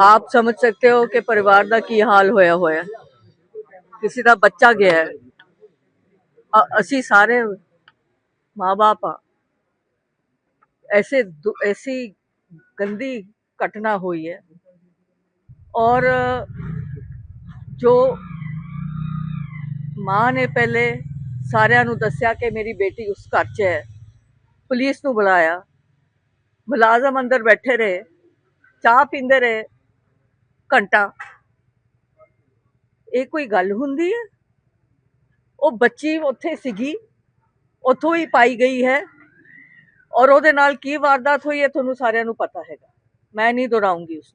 ਆਪ ਸਮਝ ਸਕਦੇ ਹੋ ਕਿ ਪਰਿਵਾਰ ਦਾ ਕੀ ਹਾਲ ਹੋਇਆ ਹੋਇਆ ਹੈ। ਕਿਸੇ ਦਾ ਬੱਚਾ ਗਿਆ ਹੈ ਅ- ਅਸੀਂ ਸਾਰੇ ਮਾਂ-ਬਾਪ ਆ ऐसे दु- ऐसी गंदी घटना हुई है और ਜੋ ਮਾਂ ਨੇ ਪਹਿਲੇ ਸਾਰਿਆਂ ਨੂੰ ਦੱਸਿਆ ਕਿ ਮੇਰੀ ਬੇਟੀ ਉਸ ਘਰ 'ਚ ਹੈ ਪੁਲਿਸ ਨੂੰ ਬੁਲਾਇਆ ਮੁਲਾਜ਼ਮ ਅੰਦਰ ਬੈਠੇ ਰਹੇ ਚਾਹ ਪੀਂਦੇ ਰਹੇ ਘੰਟਾ। ਇਹ ਕੋਈ ਗੱਲ ਹੁੰਦੀ ਹੈ? ਉਹ ਬੱਚੀ ਉੱਥੇ ਸੀਗੀ, ਉੱਥੋਂ ਹੀ ਪਾਈ ਗਈ ਹੈ। ਔਰ ਉਹਦੇ ਨਾਲ ਕੀ ਵਾਰਦਾਤ ਹੋਈ ਹੈ ਤੁਹਾਨੂੰ ਸਾਰਿਆਂ ਨੂੰ ਪਤਾ ਹੈਗਾ। ਮੈਂ ਨਹੀਂ ਦੁਹਰਾਉਂਗੀ ਉਸ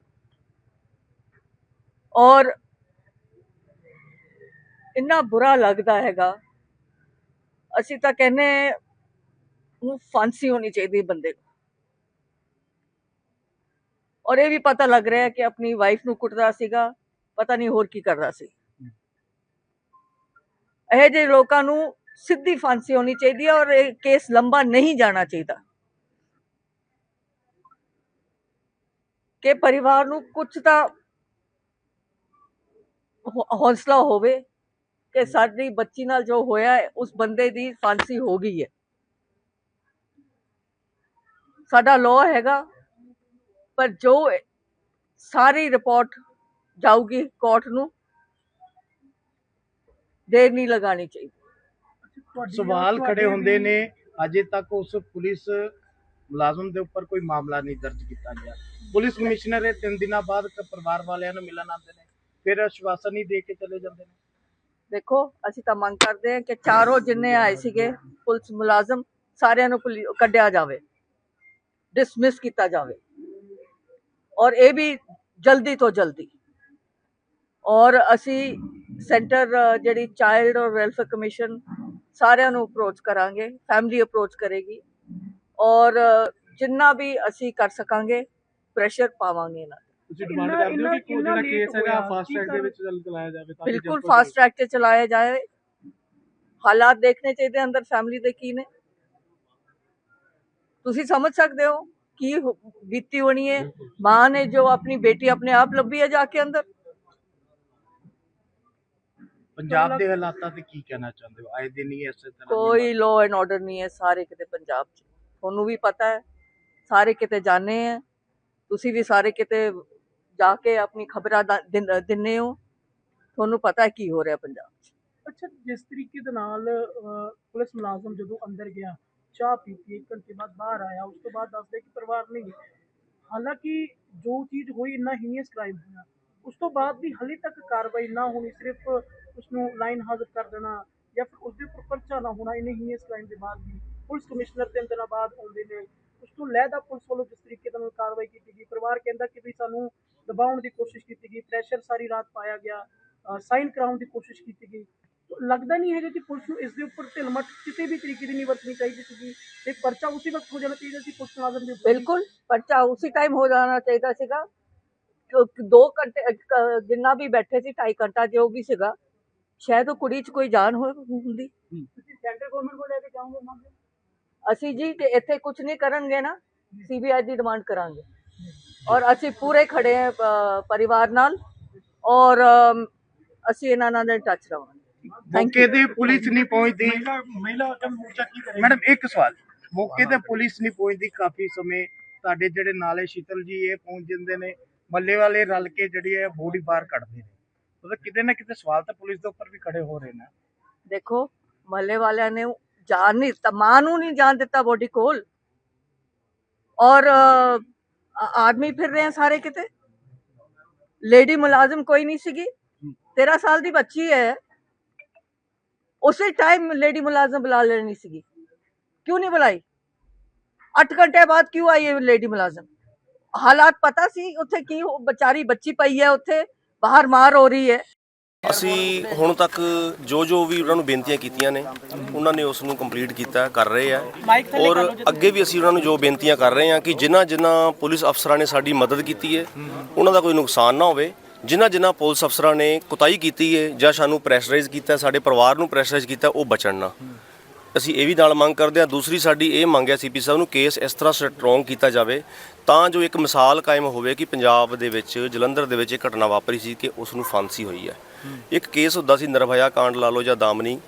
ਔਰ ਇੰਨਾ ਬੁਰਾ ਲੱਗਦਾ ਹੈਗਾ। ਅਸੀਂ ਤਾਂ ਕਹਿੰਨੇ ਨੂੰ ਫਾਂਸੀ ਹੋਣੀ ਚਾਹੀਦੀ ਬੰਦੇ ਨੂੰ। ਔਰ ਇਹ ਵੀ ਪਤਾ ਲੱਗ ਰਿਹਾ ਕਿ ਆਪਣੀ ਵਾਈਫ ਨੂੰ ਕੁੱਟਦਾ ਸੀਗਾ, ਪਤਾ ਨਹੀਂ ਹੋਰ ਕੀ ਕਰਦਾ ਸੀ। ਇਹ ਜਿਹੇ ਲੋਕਾਂ ਨੂੰ ਸਿੱਧੀ ਫਾਂਸੀ ਹੋਣੀ ਚਾਹੀਦੀ ਹੈ ਔਰ ਇਹ ਕੇਸ ਲੰਬਾ ਨਹੀਂ ਜਾਣਾ ਚਾਹੀਦਾ। ਕਿ ਪਰਿਵਾਰ ਨੂੰ ਕੁਝ ਤਾਂ ਹੌਸਲਾ ਹੋਵੇ ਕਿ ਸਾਡੀ ਬੱਚੀ ਨਾਲ ਜੋ ਹੋਇਆ ਹੈ, ਉਸ ਬੰਦੇ ਦੀ ਫਾਂਸੀ ਹੋ ਗਈ ਹੈ। ਸਾਡਾ ਲਾਅ ਹੈਗਾ ਪਰ ਜੋ ਸਾਰੀ ਰਿਪੋਰਟ ਜਾਊਗੀ ਕੋਰਟ ਨੂੰ ਦੇਰ ਨਹੀਂ ਲਗਾਣੀ ਚਾਹੀਦੀ। ਸਵਾਲ ਖੜੇ ਹੁੰਦੇ ਨੇ ਅਜੇ ਤੱਕ ਉਸ ਪੁਲਿਸ ਮੁਲਾਜ਼ਮ ਦੇ ਉੱਪਰ ਕੋਈ ਮਾਮਲਾ ਨਹੀਂ ਦਰਜ ਕੀਤਾ ਗਿਆ। ਪੁਲਿਸ ਕਮਿਸ਼ਨਰ ਇਹ ਤਿੰਨ ਦਿਨਾਂ ਬਾਅਦ ਕ- ਪਰਿਵਾਰ ਵਾਲਿਆਂ ਨੂੰ ਮਿਲਣ ਆਉਂਦੇ ਨੇ ਫਿਰ ਆਸ਼ਵਾਸਨ ਹੀ ਦੇ ਕੇ ਚਲੇ ਜਾਂਦੇ ਨੇ। ਦੇਖੋ ਅਸੀਂ ਤਾਂ ਮੰਗ ਕਰਦੇ ਹਾਂ ਕਿ ਚਾਰੋਂ ਜਿੰਨੇ ਆਏ ਸੀਗੇ ਪੁਲਿਸ ਮੁਲਾਜ਼ਮ ਸਾਰਿਆਂ ਨੂੰ ਪੁਲੀ- ਕੱਢਿਆ ਜਾਵੇ ਡਿਸਮਿਸ ਕੀਤਾ ਜਾਵੇ। ਔਰ ਇਹ ਵੀ ਜਲਦੀ ਤੋਂ ਜਲਦੀ। ਔਰ ਅਸੀਂ ਸੈਂਟਰ ਜਿਹੜੀ ਚਾਈਲਡ ਔਰ ਵੈਲਫੇਅਰ ਕਮਿਸ਼ਨ ਸਾਰਿਆਂ ਨੂੰ ਅਪਰੋਚ ਕਰਾਂਗੇ ਫੈਮਿਲੀ ਅਪਰੋਚ ਕਰੇਗੀ। ਔਰ ਜਿੰਨਾ ਵੀ ਅਸੀਂ ਕਰ ਸਕਾਂਗੇ ਪ੍ਰੈਸ਼ਰ ਪਾਵਾਂਗੇ ਇਹਨਾਂ ਤੇ। ਤੁਸੀਂ ਡਿਮਾਂਡ ਕਰਦੇ ਹੋ ਕਿ ਕੋਈ ਜਿਹੜਾ ਕੇਸ ਹੈਗਾ ਫਾਸਟ ਟਰੈਕ ਦੇ ਵਿੱਚ ਚੱਲ ਚਲਾਇਆ ਜਾਵੇ ਤਾਂ ਕਿ ਬਿਲਕੁਲ ਫਾਸਟ ਟਰੈਕ ਤੇ ਚਲਾਇਆ ਜਾਏ। ਹਾਲਾਤ ਦੇਖਣੇ ਚਾਹੀਦੇ ਅੰਦਰ ਫੈਮਿਲੀ ਦੇ ਕੀ ਨੇ। ਤੁਸੀਂ ਸਮਝ ਸਕਦੇ ਹੋ? ਕੀ ਬੀਤੀ ਹੋਣੀ ਹੈ? ਮਾਂ ਨੇ ਜੋ ਆਪਣੀ ਬੇਟੀ ਆਪਣੇ ਆਪ ਲੱਭੀ ਹੈ ਜਾ ਕੇ ਅੰਦਰ? ਪੰਜਾਬ ਦੇ ਹਾਲਾਤਾਂ ਤੇ ਕੀ ਕਹਿਣਾ ਚਾਹੁੰਦੇ ਹੋ? ਆਏ ਦਿਨ ਹੀ ਇਸੇ ਤਰ੍ਹਾਂ ਕੋਈ ਲਾਅ ਐਂਡ ਆਰਡਰ ਨਹੀਂ ਹੈ ਸਾਰੇ ਕਿਤੇ ਪੰਜਾਬ 'ਚ। ਤੁਹਾਨੂੰ ਵੀ ਪਤਾ ਹੈ ਸਾਰੇ ਕਿਤੇ ਜਾਣੇ ਹੈ। ਤੁਸੀਂ ਵੀ ਸਾਰੇ ਕਿਤੇ ਜਾ ਕੇ ਆਪਣੀ ਖਬਰਾਂ ਦਾ- ਦਿਨ- ਹੋ। ਤੁਹਾਨੂੰ ਪਤਾ ਹੈ ਕੀ ਹੋ ਰਿਹਾ ਪੰਜਾਬ 'ਚ। ਅੱਛਾ ਜਿਸ ਤਰੀਕੇ ਦੇ ਨਾਲ ਪੁਲਿਸ ਮੁਲਾਜ਼ਮ ਜਦੋਂ ਅੰਦਰ ਗਿਆ ਚਾਹ ਪੀਤੀ ਇੱਕ ਘੰਟੇ ਬਾਅਦ ਬਾਹਰ ਆਇਆ, ਉਸ ਤੋਂ ਬਾਅਦ ਦੱਸਦੇ ਕਿ ਪਰਿਵਾਰ ਨਹੀਂ ਹੈ। ਹਾਲਾਂਕਿ ਜੋ ਚੀਜ਼ ਹੋਈ ਇੰਨਾ ਹੀਨੀਅਸ ਕ੍ਰਾਈਮ ਹੋਇਆ। ਉਸ ਤੋਂ ਬਾਅਦ ਵੀ ਹਲੇ ਤੱਕ ਕਾਰਵਾਈ ਨਾ ਹੋਣੀ, ਸਿਰਫ ਉਸ ਨੂੰ ਲਾਈਨ ਹਾਜ਼ਰ ਕਰ ਦੇਣਾ ਜਾਂ ਫਿਰ ਉਸ ਦੇ ਉੱਪਰ ਪਰਚਾ ਨਾ ਹੋਣਾ, ਇੰਨੇ ਹੀਨੀਅਸ ਕ੍ਰਾਈਮ ਦੇ ਬਾਅਦ ਵੀ। ਪੁਲਿਸ ਕਮਿਸ਼ਨਰ ਤਿੰਨ ਦਿਨਾਂ ਬਾਅਦ ਆਉਂਦੇ ਨੇ। ਉਸ ਤੋਂ ਲਹਿਦਾ ਪੁਲਿਸ ਵੱਲੋਂ ਜਿਸ ਤਰੀਕੇ ਦੇ ਨਾਲ ਕਾਰਵਾਈ ਕੀਤੀ ਗਈ, ਪਰਿਵਾਰ ਕਹਿੰਦਾ ਕਿ ਵੀ ਸਾਨੂੰ ਦਬਾਉਣ ਦੀ ਕੋਸ਼ਿਸ਼ ਕੀਤੀ ਗਈ ਪ੍ਰੈਸ਼ਰ ਸਾਰੀ ਰਾਤ ਪਾਇਆ ਗਿਆ ਸਾਈਨ ਕਰਾਉਣ ਦੀ ਕੋਸ਼ਿਸ਼ ਕੀਤੀ ਗਈ। ਲੱਗਦਾ ਨਹੀਂ ਹੈਗਾ ਕਿ ਪੁਲਿਸ ਨੂੰ ਇਸ ਦੇ ਉੱਪਰ ਢਿਲਮਟ ਕਿਸੇ ਵੀ ਤਰੀਕੇ ਦੀ ਨਹੀਂ ਵਰਤਣੀ ਚਾਹੀਦੀ ਸੀਗੀ। ਤੇ ਪਰਚਾ ਉਸੇ ਵਕਤ ਹੋ ਜਾਣਾ ਚਾਹੀਦਾ ਸੀ ਪੁਲਿਸ ਮੁਲਾਜ਼ਮ ਦੇ ਉੱਪਰ। ਬਿਲਕੁਲ ਪਰਚਾ ਉਸੇ ਟਾਈਮ ਹੋ ਜਾਣਾ ਚਾਹੀਦਾ ਸੀਗਾ। ਕਿਉਂਕਿ 2 ਘੰਟੇ ਜਿੰਨਾ ਵੀ ਬੈਠੇ ਸੀ 2.5 ਘੰਟਾ ਜੋ ਵੀ ਸੀਗਾ ਸ਼ਾਇਦ ਉਹ ਕੁੜੀ 'ਚ ਕੋਈ ਜਾਨ ਹੋ ਹੁੰਦੀ। ਤੁਸੀਂ ਸੈਂਟਰ ਗਵਰਨਮੈਂਟ ਕੋਲ ਲੈ ਕੇ ਜਾਓਗੇ ਅਸੀਂ ਜੀ ਤੇ ਇੱਥੇ ਕੁਝ ਨਹੀਂ ਕਰਨਗੇ ਨਾ ਸੀਬੀਆਈ ਦੀ ਡਿਮਾਂਡ ਕਰਾਂਗੇ। ਔਰ ਅਸੀਂ ਪੂਰੇ ਖੜੇ ਹਾਂ ਪਰਿਵਾਰ ਨਾਲ। ਔਰ ਅਸੀਂ ਇਹਨਾਂ ਨਾਲ ਟੱਚ ਰਵਾਂਗੇ। ਥੈਂਕ ਮੌਕੇ ਤੇ ਪੁਲਿਸ ਨਹੀਂ ਪਹੁੰਚਦੀ। ਮਹਿਲਾ ਕਮ ਮੋਰਚਾ ਕੀ ਕਰੇ ਮੈਡਮ ਇੱਕ ਸਵਾਲ। ਮੌਕੇ ਤੇ ਪੁਲਿਸ ਨਹੀਂ ਪਹੁੰਚਦੀ ਕਾਫੀ ਸਮੇਂ। ਤੁਹਾਡੇ ਜਿਹੜੇ ਨਾਲੇ ਸ਼ੀਤਲ ਜੀ ਇਹ ਪਹੁੰਚ ਜਾਂਦੇ ਨੇ। ਮੱਲੇ ਵਾਲੇ ਰਲ ਕੇ ਜਿਹੜੀ ਹੈ ਬੋਡੀ ਬਾਹਰ ਕੱਢਦੇ ਨੇ। ਮਤਲਬ ਕਿਤੇ ਨਾ ਕਿਤੇ ਸਵਾਲ ਤਾਂ ਪੁਲਿਸ ਦੇ ਉੱਪਰ ਵੀ ਖੜੇ ਹੋ ਰਹੇ ਨੇ। ਦੇਖੋ ਮਹੱਲੇ ਵਾਲਿਆਂ ਨੇ ਜਾਣ ਨਹੀਂ ਦਿੱਤਾ ਮਾਂ ਨੂੰ ਨਹੀਂ ਜਾਣ ਦਿੱਤਾ ਬੋਡੀ ਕੋਲ। ਔਰ ਆਦਮੀ ਫਿਰ ਰਹੇ ਸਾਰੇ ਕਿਤੇ। ਲੇਡੀ ਮੁਲਾਜ਼ਮ ਕੋਈ ਨਹੀਂ ਸੀਗੀ। 13 ਸਾਲ ਦੀ ਬੱਚੀ ਹੈ। ਉਸੇ ਟਾਈਮ ਲੇਡੀ ਮੁਲਾਜ਼ਮ ਬੁਲਾ ਲੈਣੀ ਸੀਗੀ। ਕਿਉਂ ਨਹੀਂ ਬੁਲਾਈ? 8 ਘੰਟੇ ਬਾਅਦ ਕਿਉਂ ਆਈ ਹੈ ਲੇਡੀ ਮੁਲਾਜ਼ਮ? ਹਾਲਾਤ ਪਤਾ ਸੀ ਉੱਥੇ ਕੀ ਹੋ- ਵਿਚਾਰੀ ਬੱਚੀ ਪਈ ਹੈ ਉੱਥੇ ਬਾਹਰ ਮਾਰ ਹੋ ਰਹੀ ਹੈ। ਅਸੀਂ ਹੁਣ ਤੱਕ ਜੋ ਜੋ ਵੀ ਉਹਨਾਂ ਨੂੰ ਬੇਨਤੀਆਂ ਕੀਤੀਆਂ ਨੇ ਉਹਨਾਂ ਨੇ ਉਸ ਨੂੰ ਕੰਪਲੀਟ ਕੀਤਾ ਕਰ ਰਹੇ ਆ। ਔਰ ਅੱਗੇ ਵੀ ਅਸੀਂ ਉਹਨਾਂ ਨੂੰ ਜੋ ਬੇਨਤੀਆਂ ਕਰ ਰਹੇ ਹਾਂ ਕਿ ਜਿਨ੍ਹਾਂ ਜਿਨ੍ਹਾਂ ਪੁਲਿਸ ਅਫਸਰਾਂ ਨੇ ਸਾਡੀ ਮਦਦ ਕੀਤੀ ਹੈ ਉਹਨਾਂ ਦਾ ਕੋਈ ਨੁਕਸਾਨ ਨਾ ਹੋਵੇ। ਜਿਨ੍ਹਾਂ ਜਿਨ੍ਹਾਂ ਪੁਲਿਸ ਅਫਸਰਾਂ ਨੇ ਕੁਤਾਈ ਕੀਤੀ ਹੈ ਜਾਂ ਸਾਨੂੰ ਪ੍ਰੈਸ਼ਰਾਈਜ਼ ਕੀਤਾ, ਸਾਡੇ ਪਰਿਵਾਰ ਨੂੰ ਪ੍ਰੈਸ਼ਰਾਈਜ਼ ਕੀਤਾ, ਉਹ ਬਚਣ ਨਾ। ਅਸੀਂ ਇਹ ਵੀ ਨਾਲ ਮੰਗ ਕਰਦੇ ਹਾਂ, ਦੂਸਰੀ ਸਾਡੀ ਇਹ ਮੰਗ ਹੈ ਸੀਪੀ ਸਾਹਿਬ ਨੂੰ ਕੇਸ ਇਸ ਤਰ੍ਹਾਂ ਸਟਰੋਂਗ ਕੀਤਾ ਜਾਵੇ ਤਾਂ ਜੋ ਇੱਕ ਮਿਸਾਲ ਕਾਇਮ ਹੋਵੇ ਕਿ ਪੰਜਾਬ ਦੇ ਵਿੱਚ, ਜਲੰਧਰ ਦੇ ਵਿੱਚ ਇਹ ਘਟਨਾ ਵਾਪਰੀ ਸੀ ਕਿ ਉਸ ਨੂੰ ਫਾਂਸੀ ਹੋਈ ਹੈ। ਇੱਕ ਕੇਸ ਹੁੰਦਾ ਸੀ ਨਿਰਭਇਆ ਕਾਂਡ ਲਾ ਲਓ ਜਾਂ ਦਾਮਨੀ,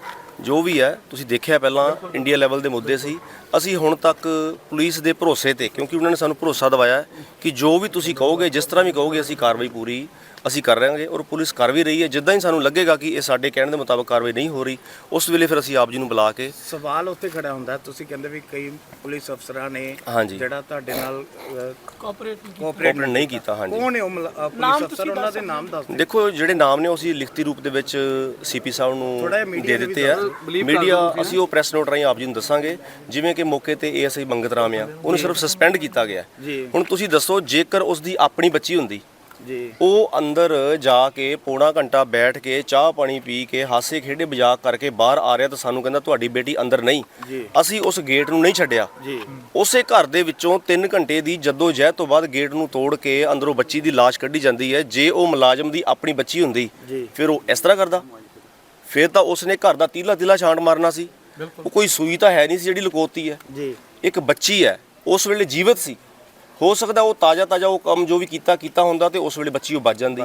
ਜੋ ਵੀ ਹੈ, ਤੁਸੀਂ ਦੇਖਿਆ ਪਹਿਲਾਂ ਇੰਡੀਆ ਲੈਵਲ ਦੇ ਮੁੱਦੇ ਸੀ। ਅਸੀਂ ਹੁਣ ਤੱਕ ਪੁਲਿਸ ਦੇ ਭਰੋਸੇ ਤੇ, ਕਿਉਂਕਿ ਉਹਨਾਂ ਨੇ ਸਾਨੂੰ ਭਰੋਸਾ ਦਵਾਇਆ ਕਿ ਜੋ ਵੀ ਤੁਸੀਂ ਕਹੋਗੇ, ਜਿਸ ਤਰ੍ਹਾਂ ਵੀ ਕਹੋਗੇ, ਅਸੀਂ ਕਾਰਵਾਈ ਪੂਰੀ ਅਸੀਂ ਕਰ ਰਹਾਂਗੇ ਔਰ ਪੁਲਿਸ ਕਰ ਵੀ ਰਹੀ ਹੈ। ਜਿੱਦਾਂ ਹੀ ਸਾਨੂੰ ਲੱਗੇਗਾ ਕਿ ਇਹ ਸਾਡੇ ਕਹਿਣ ਦੇ ਮੁਤਾਬਕ ਕਾਰਵਾਈ ਨਹੀਂ ਹੋ ਰਹੀ ਉਸ ਵੇਲੇ ਫਿਰ ਅਸੀਂ ਆਪ ਜੀ ਨੂੰ ਬੁਲਾ ਕੇ ਸਵਾਲ ਉੱਥੇ ਖੜਾ ਹੁੰਦਾ। ਤੁਸੀਂ ਕਹਿੰਦੇ ਵੀ ਕਈ ਪੁਲਿਸ ਅਫਸਰਾਂ ਨੇ ਹਾਂਜੀ। ਜਿਹੜਾ ਤੁਹਾਡੇ ਨਾਲ ਕੋਆਪਰੇਟ ਕੋਆਪਰੇਟ ਕੋਆਪਰੇਟ ਨਹੀਂ ਕੀਤਾ ਹਾਂਜੀ। ਕੌਣ ਹੈ ਉਹ ਮਲ- ਅ, ਪੁਲਿਸ ਅਫਸਰ? ਉਹਨਾਂ ਦੇ ਨਾਮ ਦੱਸ ਦਿਓ। ਦੇਖੋ ਜਿਹੜੇ ਨਾਮ ਨੇ ਉਹ ਅਸੀਂ ਲਿਖਤੀ ਰੂਪ ਦੇ ਵਿੱਚ ਸੀਪੀ ਸਾਹਿਬ ਥੋੜ੍ਹਾ ਜਿਹਾ ਨੂੰ media ਦੇ ਵੀ ਦਿੱਤੇ ਆ। ਮੀਡੀਆ ਅਸੀਂ ਉਹ ਪ੍ਰੈਸ ਨੋਟ ਰਾਹੀਂ ਆਪ ਜੀ ਨੂੰ ਦੱਸਾਂਗੇ। ਜਿਵੇਂ ਕਿ ਮੌਕੇ ਤੇ ਏਐਸਆਈ ਮੰਗਤ ਰਾਮ ਆ। ਉਹਨੂੰ ਸਿਰਫ ਸਸਪੈਂਡ ਕੀਤਾ ਗਿਆ। ਜੀ। ਹੁਣ ਤੁਸੀਂ ਦੱਸੋ ਜੇਕਰ ਉਸ ਦੀ ਆਪਣੀ ਬੱਚੀ ਹੁੰਦੀ ਜੀ। ਉਹ ਅੰਦਰ ਜਾ ਕੇ ਪੌਣਾ ਘੰਟਾ ਬੈਠ ਕੇ ਚਾਹ ਪਾਣੀ ਪੀ ਕੇ ਹਾਸੇ ਖੇਡੇ ਮਜ਼ਾਕ ਕਰਕੇ ਬਾਹਰ ਆ ਰਿਹਾ ਤਾਂ ਸਾਨੂੰ ਕਹਿੰਦਾ ਤੁਹਾਡੀ ਬੇਟੀ ਅੰਦਰ ਨਹੀਂ। ਜੀ। ਅਸੀਂ ਉਸ ਗੇਟ ਨੂੰ ਨਹੀਂ ਛੱਡਿਆ। ਜੀ। ਉਸੇ ਘਰ ਦੇ ਵਿੱਚੋਂ 3 ਘੰਟੇ ਦੀ ਜੱਦੋ ਜਹਿਦ ਤੋਂ ਬਾਅਦ ਗੇਟ ਨੂੰ ਤੋੜ ਕੇ ਅੰਦਰੋਂ ਬੱਚੀ ਦੀ ਲਾਸ਼ ਕੱਢੀ ਜਾਂਦੀ ਹੈ। ਜੇ ਉਹ ਮੁਲਾਜ਼ਮ ਦੀ ਆਪਣੀ ਬੱਚੀ ਹੁੰਦੀ। ਫਿਰ ਉਹ ਇਸ ਤਰ੍ਹਾਂ ਕਰਦਾ। ਫਿਰ ਤਾਂ ਉਸਨੇ ਘਰ ਦਾ ਤੀਲਾ ਤੀਲਾ ਛਾਂਟ ਮਾਰਨਾ ਸੀ। ਉਹ ਕੋਈ ਸੂਈ ਤਾਂ ਹੈ ਨਹੀਂ ਸੀ ਜਿਹੜੀ ਲੁਕੋਤੀ ਹੈ। ਜੀ। ਇੱਕ ਬੱਚੀ ਹੈ ਉਸ ਵੇਲੇ ਜੀਵਤ ਸੀ। ਹੋ ਸਕਦਾ ਉਹ ਤਾਜ਼ਾ ਤਾਜ਼ਾ ਉਹ ਕੰਮ ਜੋ ਵੀ ਕੀਤਾ ਕੀਤਾ ਹੁੰਦਾ ਤੇ ਉਸ ਵੇਲੇ ਬੱਚੀ ਉਹ ਬਚ ਜਾਂਦੀ।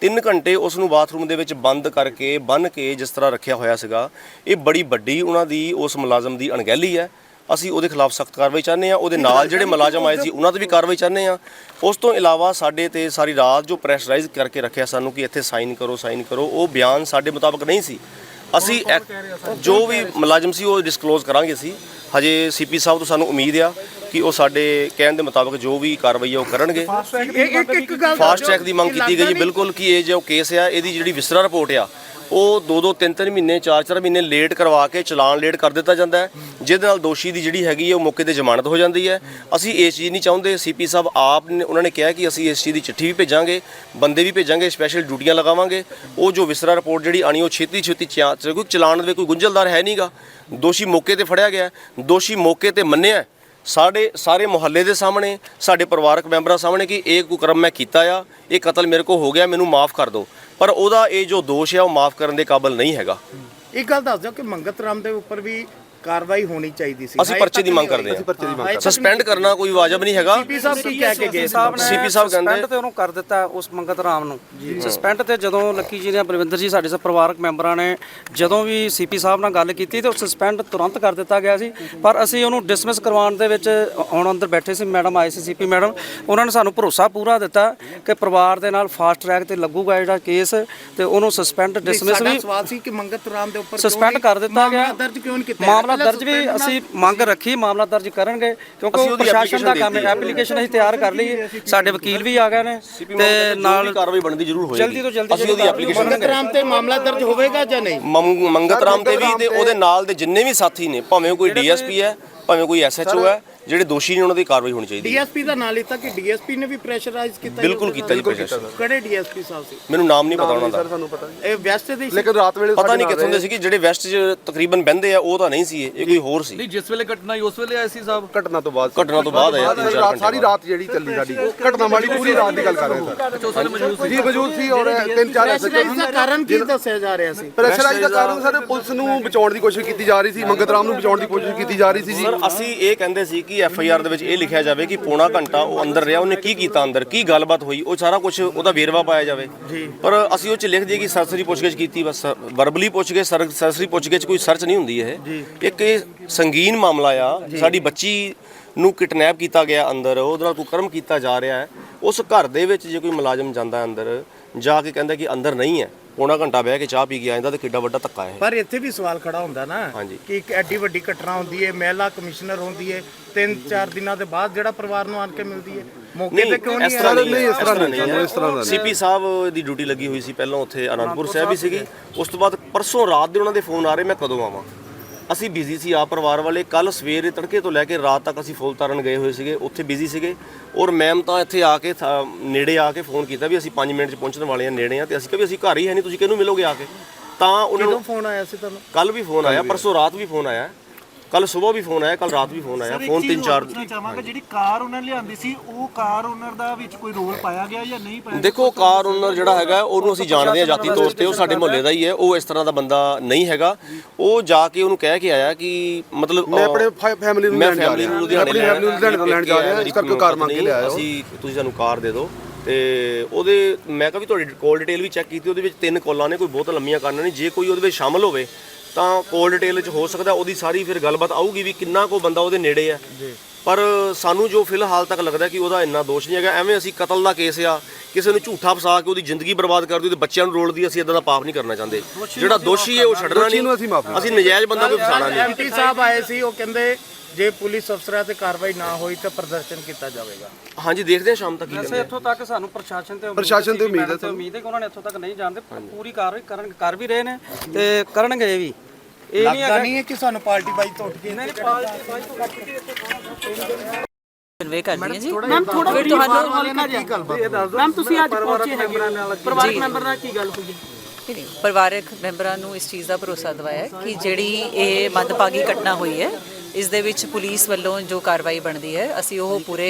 ਤਿੰਨ ਘੰਟੇ ਉਸ ਨੂੰ ਬਾਥਰੂਮ ਦੇ ਵਿੱਚ ਬੰਦ ਕਰਕੇ ਬੰਨ ਕੇ ਜਿਸ ਤਰ੍ਹਾਂ ਰੱਖਿਆ ਹੋਇਆ ਸੀਗਾ ਇਹ ਬੜੀ ਵੱਡੀ ਉਹਨਾਂ ਦੀ ਉਸ ਮੁਲਾਜ਼ਮ ਦੀ ਅਣਗਹਿਲੀ ਹੈ। ਅਸੀਂ ਉਹਦੇ ਖਿਲਾਫ ਸਖਤ ਕਾਰਵਾਈ ਚਾਹੁੰਦੇ ਆ ਉਹਦੇ ਨਾਲ ਜਿਹੜੇ ਮੁਲਾਜ਼ਮ ਆਏ ਸੀ ਉਹਨਾਂ ਤੇ ਵੀ ਕਾਰਵਾਈ ਚਾਹੁੰਦੇ ਆ ਉਸ ਤੋਂ ਇਲਾਵਾ ਸਾਡੇ ਤੇ ਸਾਰੀ ਰਾਤ ਜੋ ਪ੍ਰੈਸ਼ਰਾਈਜ਼ ਕਰਕੇ ਰੱਖਿਆ ਸਾਨੂੰ ਕਿ ਇੱਥੇ ਸਾਈਨ ਕਰੋ ਸਾਈਨ ਕਰੋ ਉਹ ਬਿਆਨ ਸਾਡੇ ਮੁਤਾਬਕ ਨਹੀਂ ਸੀ। ਅਸੀਂ ਜੋ ਵੀ ਮੁਲਾਜ਼ਮ ਸੀ ਉਹ ਡਿਸਕਲੋਜ਼ ਕਰਾਂਗੇ ਅਸੀਂ। ਹਜੇ ਸੀਪੀ ਸਾਹਿਬ ਤੋਂ ਸਾਨੂੰ ਉਮੀਦ ਆ ਕਿ ਉਹ ਸਾਡੇ ਕਹਿਣ ਦੇ ਮੁਤਾਬਕ ਜੋ ਵੀ ਕਾਰਵਾਈ ਆ ਉਹ ਕਰਨਗੇ। ਇੱਕ ਇੱਕ ਗੱਲ ਫਾਸਟ ਟਰੈਕ ਦੀ ਮੰਗ ਕੀਤੀ ਗਈ ਹੈ ਬਿਲਕੁਲ ਕਿ ਇਹ ਜੋ ਕੇਸ ਆ ਇਹਦੀ ਜਿਹੜੀ ਵਿਸਰਾ ਰਿਪੋਰਟ ਆ ਉਹ 2-2 3-3 ਮਹੀਨੇ 4-4 ਮਹੀਨੇ ਲੇਟ ਕਰਵਾ ਕੇ ਚਲਾਨ ਲੇਟ ਕਰ ਦਿੱਤਾ ਜਾਂਦਾ ਹੈ ਜਿਹਦੇ ਨਾਲ ਦੋਸ਼ੀ ਦੀ ਜਿਹੜੀ ਹੈਗੀ ਹੈ ਉਹ ਮੌਕੇ ਤੇ ਜ਼ਮਾਨਤ ਹੋ ਜਾਂਦੀ ਹੈ। ਅਸੀਂ ਇਸ ਚੀਜ਼ ਨਹੀਂ ਚਾਹੁੰਦੇ ਸੀਪੀ ਸਾਹਿਬ ਆਪ ਨੇ ਉਹਨਾਂ ਨੇ ਕਿਹਾ ਕਿ ਅਸੀਂ ਇਸ ਚੀਜ਼ ਦੀ ਚਿੱਠੀ ਵੀ ਭੇਜਾਂਗੇ ਬੰਦੇ ਵੀ ਭੇਜਾਂਗੇ ਸਪੈਸ਼ਲ ਡਿਊਟੀਆਂ ਲਗਾਵਾਂਗੇ। ਉਹ ਜੋ ਵਿਸਰਾ ਰਿਪੋਰਟ ਜਿਹੜੀ ਆਣੀ ਉਹ ਛੇਤੀ ਛੇਤੀ ਚਲਾਨ ਦੇ ਕੋਈ ਗੁੰਝਲਦਾਰ ਹੈ ਨਹੀਂਗਾ ਦੋਸ਼ੀ ਮੌਕੇ ਤੇ ਫੜਿਆ ਗਿਆ ਦੋਸ਼ੀ ਮੌਕੇ ਤੇ ਮੰਨਿਆ। ਸਾਡੇ ਸਾਰੇ ਮੁਹੱਲੇ ਦੇ ਸਾਹਮਣੇ, ਸਾਡੇ ਪਰਿਵਾਰਕ ਮੈਂਬਰਾਂ ਸਾਹਮਣੇ ਕਿ ਇਹ ਕੁਕਰਮ ਮੈਂ ਕੀਤਾ ਆ, ਇਹ ਕਤਲ ਮੇਰੇ ਕੋ ਹੋ ਗਿਆ, ਮੈਨੂੰ ਮਾਫ ਕਰ ਦਿਓ। ਪਰ ਉਹਦਾ ਇਹ ਜੋ ਦੋਸ਼ ਹੈ ਉਹ ਮਾਫ ਕਰਨ ਦੇ ਕਾਬਿਲ ਨਹੀਂ ਹੈਗਾ। ਇੱਕ ਗੱਲ ਦੱਸ ਦਿਓ ਕਿ ਮੰਗਤ ਰਾਮ ਦੇ ਉੱਪਰ ਵੀ ਕਾਰਵਾਈ ਹੋਣੀ ਚਾਹੀਦੀ ਸੀ। ਅਸੀਂ ਪਰਚੇ ਦੀ ਮੰਗ ਕਰਦੇ ਹਾਂ। ਸਸਪੈਂਡ ਕਰਨਾ ਕੋਈ ਵਾਜਬ ਨਹੀਂ ਹੈਗਾ। ਸੀਪੀ ਸਾਹਿਬ ਕੀ ਕਹਿ ਕੇ ਗਏ ਸੀ? ਸਾਹਿਬ ਨੇ CP ਸਾਹਿਬ ਕਹਿੰਦੇ- suspend ਤੇ ਉਹਨੂੰ ਕਰ ਦਿੱਤਾ ਉਸ ਮੰਗਤ ਰਾਮ ਨੂੰ। ਸਸਪੈਂਡ ਤੇ ਜਦੋਂ ਲੱਕੀ ਜੀ ਨੇ ਬਲਵਿੰਦਰ ਜੀ ਸਾਡੇ ਸਭ ਪਰਿਵਾਰਕ ਮੈਂਬਰਾਂ ਨੇ ਜਦੋਂ ਵੀ ਸੀਪੀ ਸਾਹਿਬ ਨਾਲ ਗੱਲ ਕੀਤੀ ਤੇ ਉਹ ਸਸਪੈਂਡ ਤੁਰੰਤ ਕਰ ਦਿੱਤਾ ਗਿਆ ਸੀ। ਪਰ ਅਸੀਂ ਉਹਨੂੰ ਡਿਸਮਿਸ ਕਰਵਾਉਣ ਦੇ ਵਿੱਚ ਹੁਣ ਅੰਦਰ ਬੈਠੇ ਸੀ। ਮੈਡਮ ਆਏ ਸੀ ਸੀਪੀ ਮੈਡਮ। ਉਹਨਾਂ ਨੇ ਸਾਨੂੰ ਭਰੋਸਾ ਪੂਰਾ ਦਿੱਤਾ ਕਿ ਪਰਿਵਾਰ ਦੇ ਨਾਲ ਫਾਸਟ ਟਰੈਕ ਤੇ ਲੱਗੂਗਾ ਜਿਹੜਾ ਕੇਸ ਤੇ ਉਹਨੂੰ ਸਸਪੈਂਡ ਡਿਸਮਿਸ ਸਾਡਾ ਵੀ ਸਵਾਲ ਸੀ ਕਿ ਮੰਗਤ ਰਾਮ ਦੇ ਉੱਪਰ ਸਸਪੈਂਡ ਕਰ ਦਿੱਤਾ ਗਿਆ। ਮਾਮਲਾ ਦਰਜ ਕਿਉਂ ਨਹੀਂ ਕੀਤਾ ਮਾਮਲਾ ਪਹਿਲਾਂ ਦਰਜ ਵੀ ਅਸੀਂ ਮੰਗ ਰੱਖੀ ਮਾਮਲਾ ਦਰਜ ਕਰਨਗੇ ਕਿਉਂਕਿ ਪ੍ਰਸ਼ਾਸਨ ਦਾ ਕੰਮ ਹੈ। ਐਪਲੀਕੇਸ਼ਨ ਅਸੀਂ ਤਿਆਰ ਕਰ ਲਈ ਹੈ। ਸਾਡੇ ਵਕੀਲ ਵੀ ਆ ਗਏ ਨੇ ਤੇ ਨਾਲ ਕਾਰਵਾਈ ਬਣਦੀ ਜ਼ਰੂਰ ਹੋਏਗੀ। ਜਲਦੀ ਤੋਂ ਜਲਦੀ ਅਸੀਂ ਉਹਦੀ ਜਿਹੜੀ ਐਪਲੀਕੇਸ਼ਨ ਮੰਗਤ ਰਾਮ ਤੇ ਮਾਮਲਾ ਦਰਜ ਹੋਵੇਗਾ ਜਾਂ ਨਹੀਂ? ਮੰਗ- ਮੰਗਤ ਰਾਮ ਤੇ ਵੀ ਤੇ ਉਹਦੇ ਨਾਲ ਦੇ ਜਿੰਨੇ ਵੀ ਸਾਥੀ ਨੇ ਭਾਵੇਂ ਕੋਈ ਡੀਐਸਪੀ ਹੈ ਭਾਵੇਂ ਕੋਈ ਐਸਐਚਓ ਹੈ ਜਿਹੜੇ ਦੋਸ਼ੀ ਨੇ ਉਹਨਾਂ ਦੀ ਕਾਰਵਾਈ ਹੋਣੀ ਚਾਹੀਦੀ ਹੈ। ਡੀਐਸਪੀ ਦਾ ਨਾਂ ਲਿੱਤਾ ਕਿ ਡੀਐਸਪੀ ਨੇ ਵੀ ਪ੍ਰੈਸ਼ਰਾਈਜ਼ ਕੀਤਾ ਜੀ ਬਿਲਕੁਲ ਕੀਤਾ ਜੀ? ਪ੍ਰੈਸ਼ਰ ਕਿਹੜੇ ਡੀਐਸਪੀ ਸਾਹਿਬ ਸੀ? ਮੈਨੂੰ ਨਾਮ ਨਹੀਂ ਪਤਾ ਉਹਨਾਂ ਦਾ। ਸਾਨੂੰ ਪਤਾ ਨਹੀਂ। ਇਹ ਵੈਸਟ ਦੇ ਸੀ। ਲੇਕਿਨ ਰਾਤ ਵੇਲੇ ਪਤਾ ਨਹੀਂ ਕਿੱਥੋਂ ਦੇ ਸੀ ਕਿ ਜਿਹੜੇ ਵੈਸਟ 'ਚ ਤਕਰੀਬਨ ਬਹਿੰਦੇ ਆ ਉਹ ਤਾਂ ਨਹੀਂ ਸੀ ਇਹ ਇਹ ਕੋਈ ਹੋਰ ਸੀ। ਨਹੀਂ ਜਿਸ ਵੇਲੇ ਘਟਨਾ ਹੋਈ ਉਸ ਵੇਲੇ ਆਏ ਸੀ ਸਾਹਿਬ। ਘਟਨਾ ਤੋਂ ਬਾਅਦ ਘਟਨਾ ਤੋਂ ਬਾਅਦ ਆਇਆ ਤਿੰਨ ਚਾਰ ਰਾਤ ਸਾਰੀ। ਰਾਤ ਜਿਹੜੀ ਚੱਲੀ ਸਾਡੀ। ਘਟਨਾ ਵਾਲੀ ਪੂਰੀ ਰਾਤ ਦੀ ਗੱਲ ਕਰ ਰਹੇ ਸਰ। ਜੀ ਮੌਜੂਦ ਸੀ। ਔਰ ਤਿੰਨ ਚਾਰ ਪ੍ਰੈਸ਼ਰਾਈਜ਼ ਦਾ ਕਾਰਨ ਕੀ ਦੱਸਿਆ ਜਾ ਰਿਹਾ ਸੀ? ਪ੍ਰੈਸ਼ਰਾਈਜ਼ ਦਾ ਕਾਰਨ ਸਰ ਪੁਲਿਸ ਨੂੰ ਬਚਾਉਣ ਦੀ ਕੋਸ਼ਿਸ਼ ਕੀਤੀ ਜਾ ਰਹੀ ਸੀ। ਮੰਗਤ ਰਾਮ ਨੂੰ ਬਚਾਉਣ ਦੀ ਕੋਸ਼ਿਸ਼ ਕੀਤੀ ਜਾ ਰਹੀ ਸੀ ਜੀ। ਸਰ ਅਸੀਂ ਇਹ ਕਹਿੰਦੇ ਸੀ ਕਿ ਐਫ ਆਈ ਆਰ ਦੇ ਵਿੱਚ ਇਹ ਲਿਖਿਆ ਜਾਵੇ ਕਿ ਪੌਣਾ ਘੰਟਾ ਉਹ ਅੰਦਰ ਰਿਹਾ ਉਹਨੇ ਕੀ ਕੀਤਾ ਅੰਦਰ ਕੀ ਗੱਲਬਾਤ ਹੋਈ ਉਹ ਸਾਰਾ ਕੁਝ ਉਹਦਾ ਵੇਰਵਾ ਪਾਇਆ ਜਾਵੇ। ਪਰ ਅਸੀਂ ਉਹ ਚ ਲਿਖ ਦਈਏ ਕਿ ਸਰਸਰੀ ਪੁੱਛਗਿੱਛ ਕੀਤੀ ਬਸ ਵਰਬਲੀ ਪੁੱਛ ਕੇ ਸਰਸਰੀ ਪੁੱਛਗਿੱਛ ਕੋਈ ਸਰਚ ਨਹੀਂ ਹੁੰਦੀ ਇਹ। ਇੱਕ ਇਹ ਸੰਗੀਨ ਮਾਮਲਾ ਆ ਸਾਡੀ ਬੱਚੀ ਨੂੰ ਕਿਡਨੈਪ ਕੀਤਾ ਗਿਆ ਅੰਦਰ ਉਹਦੇ ਨਾਲ ਕੋਈ ਕਰਮ ਕੀਤਾ ਜਾ ਰਿਹਾ ਹੈ। ਉਸ ਘਰ ਦੇ ਵਿੱਚ ਜੇ ਕੋਈ ਮੁਲਾਜ਼ਮ ਜਾਂਦਾ ਅੰਦਰ ਜਾ ਕੇ ਕਹਿੰਦਾ ਕਿ ਅੰਦਰ ਨਹੀਂ ਹੈ ਪੌਣਾ ਘੰਟਾ ਬਹਿ ਕੇ ਚਾਹ ਪੀ ਕੇ ਆ ਜਾਂਦਾ ਤਾਂ ਕਿੱਡਾ ਵੱਡਾ ਧੱਕਾ ਹੈ ਪਰ ਇੱਥੇ ਵੀ ਸਵਾਲ ਖੜਾ ਹੁੰਦਾ ਨਾ ਹਾਂਜੀ। ਕਿ ਇੱਕ ਐਡੀ ਵੱਡੀ ਘਟਨਾ ਹੁੰਦੀ ਹੈ ਮਹਿਲਾ ਕਮਿਸ਼ਨਰ ਹੁੰਦੀ ਹੈ ਤਿੰਨ ਚਾਰ ਦਿਨਾਂ ਦੇ ਬਾਅਦ ਜਿਹੜਾ ਪਰਿਵਾਰ ਨੂੰ ਆਣ ਕੇ ਮਿਲਦੀ ਹੈ ਮੌਕੇ ਤੇ ਕਿਉਂ ਇਸ ਨਹੀਂ ਤਰ੍ਹਾਂ ਆਇਆ? ਨਹੀਂ ਇਸ ਤਰ੍ਹਾਂ ਨਹੀਂ ਇਸ ਤਰ੍ਹਾਂ ਦਾ ਨਹੀਂ। ਸੀਪੀ ਸਾਹਿਬ ਦੀ ਡਿਊਟੀ ਲੱਗੀ ਹੋਈ ਸੀ ਪਹਿਲਾਂ ਉੱਥੇ ਅਨੰਦਪੁਰ ਸਾਹਿਬ ਵੀ ਸੀਗੀ ਉਸ ਤੋਂ ਬਾਅਦ ਪਰਸੋਂ ਰਾਤ ਦੇ ਉਹਨਾਂ ਦੇ ਫੋਨ ਆ ਰਹੇ ਮੈਂ ਕਦੋਂ ਆਵਾਂ ਅਸੀਂ ਬਿਜ਼ੀ ਸੀ ਆ ਪਰਿਵਾਰ ਵਾਲੇ। ਕੱਲ ਸਵੇਰੇ ਤੜਕੇ ਤੋਂ ਲੈ ਕੇ ਰਾਤ ਤੱਕ ਅਸੀਂ ਫੁੱਲ ਤਾਰਨ ਗਏ ਹੋਏ ਸੀਗੇ ਉੱਥੇ ਬਿਜ਼ੀ ਸੀਗੇ। ਔਰ ਮੈਮ ਤਾਂ ਇੱਥੇ ਆ ਕੇ ਨੇੜੇ ਆ ਕੇ ਫੋਨ ਕੀਤਾ ਵੀ ਅਸੀਂ 5 ਮਿੰਟ 'ਚ ਪਹੁੰਚਣ ਵਾਲੇ ਆ ਨੇੜੇ ਆ ਤੇ ਅਸੀਂ ਕਿਹਾ ਵੀ ਅਸੀਂ ਘਰ ਹੀ ਹੈ ਨਹੀਂ ਤੁਸੀਂ ਕਿਹਨੂੰ ਮਿਲੋਗੇ ਆ ਕੇ? ਤਾਂ ਉਹਨਾਂ ਨੂੰ ਫੋਨ ਆਇਆ ਸੀ ਤੁਹਾਨੂੰ? ਕੱਲ ਵੀ ਫੋਨ ਆਇਆ ਪਰਸੋਂ ਰਾਤ ਵੀ ਫੋਨ ਆਇਆ। ਕੱਲ ਸਵੇਰ ਵੀ ਫੋਨ ਆਇਆ ਕੱਲ ਰਾਤ ਵੀ ਫੋਨ ਆਇਆ ਫੋਨ ਤਿੰਨ ਚਾਰ ਪੁੱਛਣਾ ਚਾਹਾਂਗਾ ਜਿਹੜੀ ਕਾਰ ਉਹਨਾਂ ਨੇ ਲਿਆਂਦੀ ਸੀ ਉਹ ਕਾਰ ਓਨਰ ਦਾ ਵਿੱਚ ਕੋਈ ਰੋਲ ਪਾਇਆ ਗਿਆ ਜਾਂ ਨਹੀਂ ਪਾਇਆ ਦੇਖੋ ਕਾਰ ਓਨਰ ਜਿਹੜਾ ਹੈਗਾ ਉਹਨੂੰ ਅਸੀਂ ਜਾਣਦੇ ਹਾਂ ਜਾਤੀ ਤੌਰ ਤੇ ਉਹ ਸਾਡੇ ਮੁਹੱਲੇ ਦਾ ਹੀ ਹੈ ਉਹ ਇਸ ਤਰ੍ਹਾਂ ਦਾ ਬੰਦਾ ਨਹੀਂ ਹੈਗਾ। ਉਹ ਜਾ ਕੇ ਉਹਨੂੰ ਕਹਿ ਕੇ ਆਇਆ ਕਿ ਮਤਲਬ ਮੈਂ ਆਪਣੇ ਫੈਮਿਲੀ ਨੂੰ ਮੈਂ ਲੈਣ ਜਾ ਫੈਮਿਲੀ ਨੂੰ ਰਿਹਾ ਲੁਧਿਆਣੇ ਆਪਣੀ ਫੈਮਿਲੀ ਨੂੰ ਲੁਧਿਆਣੇ ਲੈਣ ਜਾ ਰਿਹਾ ਇਸ ਕਰਕੇ ਕਾਰ ਮੰਗ ਕੇ ਲਿਆਇਆ। ਅਸੀਂ ਤੁਸੀਂ ਸਾਨੂੰ ਕਾਰ ਦੇ ਦਿਓ। ਤੇ ਉਹਦੇ ਮੈਂ ਕਿਹਾ ਵੀ ਤੁਹਾਡੀ ਕਾਲ ਡਿਟੇਲ ਵੀ ਚੈੱਕ ਕੀਤੀ ਉਹਦੇ ਵਿੱਚ ਤਿੰਨ ਕਾਲਾਂ ਨੇ ਕੋਈ ਬਹੁਤ ਲੰਮੀਆਂ ਕਾਲਾਂ ਨਹੀਂ ਜੇ ਕੋਈ ਉਹਦੇ ਵਿੱਚ ਸ਼ਾਮਲ ਹੋਵੇ ਤਾਂ ਕਾਲ ਡਿਟੇਲ ਵਿੱਚ ਹੋ ਸਕਦਾ ਉਹਦੀ ਸਾਰੀ ਫਿਰ ਗੱਲਬਾਤ ਆਊਗੀ ਵੀ ਕਿੰਨਾ ਕੋ ਬੰਦਾ ਉਹਦੇ ਨੇੜੇ ਆ। ਪਰ ਸਾਨੂੰ ਜੋ ਫਿਲਹਾਲ ਤੱਕ ਲੱਗਦਾ ਕਿ ਉਹਦਾ ਇੰਨਾ ਦੋਸ਼ ਨਹੀਂ ਹੈਗਾ ਐਵੇਂ ਅਸੀਂ ਕਤਲ ਦਾ ਕੇਸ ਆ ਕਿਸੇ ਨੂੰ ਝੂਠਾ ਫਸਾ ਕੇ ਉਹਦੀ ਜ਼ਿੰਦਗੀ ਬਰਬਾਦ ਕਰ ਦਿਓ ਤੇ ਬੱਚਿਆਂ ਨੂੰ ਰੋਲਦੀ ਅਸੀਂ ਇਦਾਂ ਦਾ ਪਾਪ ਨਹੀਂ ਕਰਨਾ ਚਾਹੁੰਦੇ। ਜਿਹੜਾ ਦੋਸ਼ੀ ਹੈ ਉਹ ਛੱਡਣਾ ਨਹੀਂ। ਅਸੀਂ ਮਾਫ਼ ਅਸੀਂ ਨਜਾਇਜ਼ ਬੰਦਾ ਕੋਈ ਫਸਾਣਾ ਨਹੀਂ ਐਮਪੀ ਸਾਹਿਬ ਆਏ ਸੀ ਉਹ ਕਹਿੰਦੇ ਜੇ ਪੁਲਿਸ ਅਫਸਰਾਂ ਤੇ ਕਾਰਵਾਈ ਨਾ ਹੋਈ ਤਾਂ ਪ੍ਰਦਰਸ਼ਨ ਕੀਤਾ ਜਾਵੇਗਾ। ਹਾਂਜੀ ਦੇਖਦੇ ਹਾਂ ਸ਼ਾਮ ਤੱਕ ਕੀ ਕਰਦੇ ਇੱਥੋਂ ਤੱਕ ਸਾਨੂੰ ਪ੍ਰਸ਼ਾਸਨ ਤੇ ਉਮੀਦ ਪ੍ਰਸ਼ਾਸਨ ਤੇ ਉਮੀਦ ਹੈ ਉਮੀਦ ਹੈ ਕਿ ਉਹਨਾਂ ਨੇ ਇੱਥੋਂ ਤੱਕ ਨਹੀਂ ਜਾਣਦੇ ਪੂਰੀ ਕਾਰਵਾਈ ਕਰਨ ਕਰ ਵੀ ਰਹੇ ਨੇ ਤੇ ਕਰਨਗੇ ਵੀ। ਇਹ ਨਹੀਂ ਲੱਗਦਾ ਨਹੀਂ ਹੈ ਕਿ ਸਾਨੂੰ ਪਾਰਟੀ ਬਾਈ ਤੋਂ ਉੱਠ ਕੇ ਕਨਵੇ ਕਰਦੀ ਹਾਂ ਜੀ। ਮੈਮ ਥੋੜਾ ਫਿਰ ਤੁਹਾਨੂੰ ਹਲਕਾ ਜਿਹਾ ਮੈਮ ਤੁਸੀਂ ਅੱਜ ਪਹੁੰਚੇ ਹੈਗੇ ਪਰਿਵਾਰਕ ਮੈਂਬਰ ਨਾਲ ਕੀ ਗੱਲ ਹੋਈ ਹੈ? ਪਰਿਵਾਰਕ ਮੈਂਬਰਾਂ ਨੂੰ ਇਸ ਚੀਜ਼ ਦਾ ਭਰੋਸਾ ਦਿਵਾਇਆ ਹੈ ਕਿ ਜਿਹੜੀ ਇਹ ਮੰਦਭਾਗੀ ਘਟਨਾ ਹੋਈ ਹੈ ਇਸ ਦੇ ਵਿੱਚ ਪੁਲਿਸ ਵੱਲੋਂ ਜੋ ਕਾਰਵਾਈ ਬਣਦੀ ਹੈ ਅਸੀਂ ਉਹ ਪੂਰੇ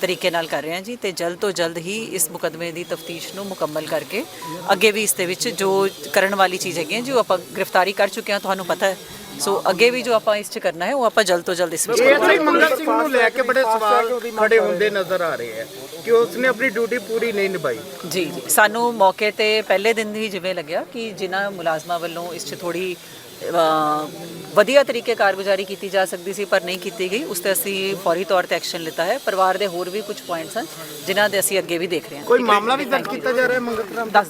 ਤਰੀਕੇ ਨਾਲ ਕਰ ਰਹੇ ਹਾਂ ਜੀ ਤੇ ਜਲਦ ਤੋਂ ਜਲਦ ਹੀ ਇਸ ਮੁਕਦਮੇ ਦੀ ਤਫਤੀਸ਼ ਨੂੰ ਮੁਕੰਮਲ ਕਰਕੇ ਅੱਗੇ ਵੀ ਇਸ ਦੇ ਵਿੱਚ ਜੋ ਕਰਨ ਵਾਲੀ ਚੀਜ਼ ਹੈਗੀ ਹੈ ਜੋ ਆਪਾਂ ਗ੍ਰਿਫਤਾਰੀ ਕਰ ਚੁੱਕੇ ਹਾਂ ਤੁਹਾਨੂੰ ਪਤਾ ਹੈ। ਸੋ ਅੱਗੇ ਵੀ ਜੋ ਆਪਾਂ ਇਸ 'ਚ ਕਰਨਾ ਹੈ ਉਹ ਆਪਾਂ ਜਲਦ ਤੋਂ ਜਲਦ ਇਸ ਵਿੱਚ ਇਹ ਮੰਗਲ ਸਿੰਘ ਨੂੰ ਲੈ ਕੇ ਬੜੇ ਸਵਾਲ ਖੜੇ ਹੁੰਦੇ ਨਜ਼ਰ ਆ ਰਹੇ ਹੈ ਕਿ ਉਸਨੇ ਆਪਣੀ ਡਿਊਟੀ ਪੂਰੀ ਨਹੀਂ ਨਿਭਾਈ। ਜੀ ਜੀ ਸਾਨੂੰ ਮੌਕੇ ਤੇ ਪਹਿਲੇ ਦਿਨ ਹੀ ਜਿਵੇਂ ਲੱਗਿਆ ਕਿ ਜਿਨ੍ਹਾਂ ਮੁਲਾਜ਼ਮਾਂ ਵੱਲੋਂ ਇਸ 'ਚ ਥੋੜੀ ਵਧੀਆ ਤਰੀਕੇ ਕਾਰਗੁਜ਼ਾਰੀ ਕੀਤੀ ਜਾ ਸਕਦੀ ਸੀ ਪਰ ਨਹੀਂ ਕੀਤੀ ਗਈ। ਉਸ ਤੇ ਅਸੀਂ ਫੌਰੀ ਤੌਰ ਤੇ ਐਕਸ਼ਨ ਲਿੱਤਾ ਹੈ। ਪਰਿਵਾਰ ਦੇ ਹੋਰ ਵੀ ਕੁਝ ਪੁਆਇੰਟਸ ਹਨ ਜਿਨ੍ਹਾਂ ਦੇ ਅਸੀਂ ਅੱਗੇ ਵੀ ਦੇਖ ਰਹੇ ਹਾਂ। ਕੋਈ ਮਾਮਲਾ ਵੀ ਦਰਜ ਕੀਤਾ ਜਾ ਰਿਹਾ ਹੈ ਮੰਗਲ ਰਾਮ ਦੱਸ